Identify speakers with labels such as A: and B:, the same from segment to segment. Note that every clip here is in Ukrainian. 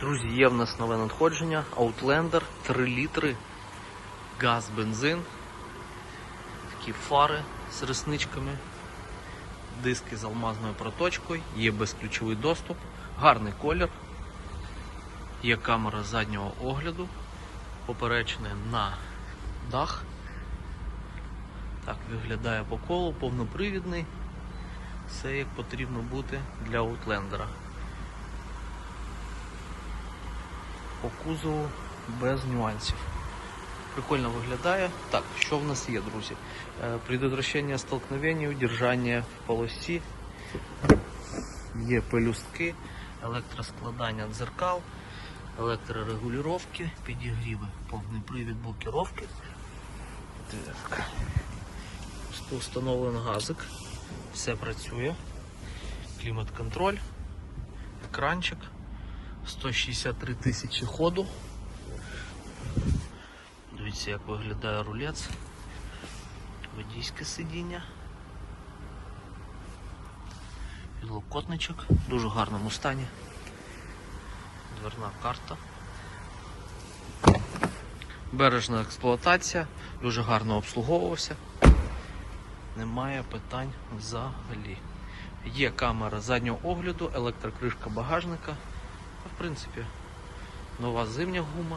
A: Друзі, є в нас нове надходження. Outlander 3 літри, газ, бензин, такі фари з ресничками, диски з алмазною проточкою, є безключовий доступ, гарний колір, є камера заднього огляду, поперечне на дах. Так виглядає по колу, повнопривідний. Все як потрібно бути для Outlander. По кузову без нюансів. Прикольно виглядає. Так, що в нас є, друзі? Е, Предотвращення столкновень, удержання в полосі. Є пелюстки, електроскладання дзеркал, електрорегулювання, підігріви, повний привід блокіровки. Так. Ось Встановлений газик. Все працює. Клімат-контроль, екранчик. 163 тисячі ходу. Дивіться, як виглядає рулець. Водійське сидіння. Підлокотничок. В дуже гарному стані. Дверна карта. Бережна експлуатація, дуже гарно обслуговувався. Немає питань взагалі. Є камера заднього огляду, електрокришка багажника. А, В принципі, нова зимня гума.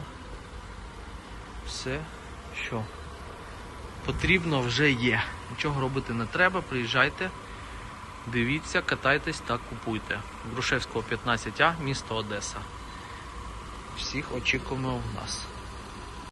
A: Все, що потрібно, вже є. Нічого робити не треба. Приїжджайте, дивіться, катайтесь та купуйте. Грушевського 15А, місто Одеса. Всіх очікуємо в нас.